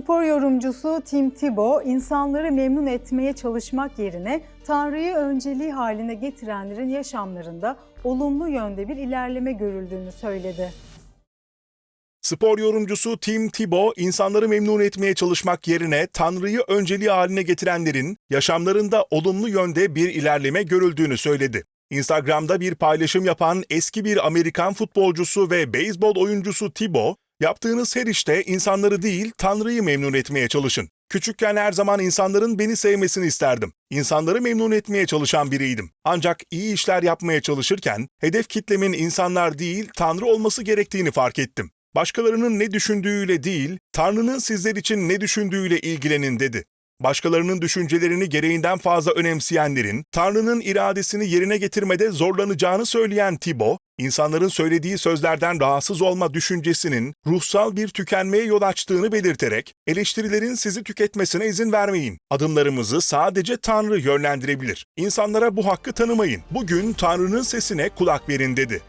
Spor yorumcusu Tim Tebow, insanları memnun etmeye çalışmak yerine Tanrı'yı önceliği haline getirenlerin yaşamlarında olumlu yönde bir ilerleme görüldüğünü söyledi. Spor yorumcusu Tim Tebow, insanları memnun etmeye çalışmak yerine Tanrı'yı önceliği haline getirenlerin yaşamlarında olumlu yönde bir ilerleme görüldüğünü söyledi. Instagram'da bir paylaşım yapan eski bir Amerikan futbolcusu ve beyzbol oyuncusu Tebow, yaptığınız her işte insanları değil Tanrı'yı memnun etmeye çalışın. Küçükken her zaman insanların beni sevmesini isterdim. İnsanları memnun etmeye çalışan biriydim. Ancak iyi işler yapmaya çalışırken hedef kitlemin insanlar değil Tanrı olması gerektiğini fark ettim. Başkalarının ne düşündüğüyle değil, Tanrı'nın sizler için ne düşündüğüyle ilgilenin dedi. Başkalarının düşüncelerini gereğinden fazla önemseyenlerin, Tanrı'nın iradesini yerine getirmede zorlanacağını söyleyen Tibo, insanların söylediği sözlerden rahatsız olma düşüncesinin ruhsal bir tükenmeye yol açtığını belirterek, eleştirilerin sizi tüketmesine izin vermeyin. Adımlarımızı sadece Tanrı yönlendirebilir. İnsanlara bu hakkı tanımayın. Bugün Tanrı'nın sesine kulak verin dedi.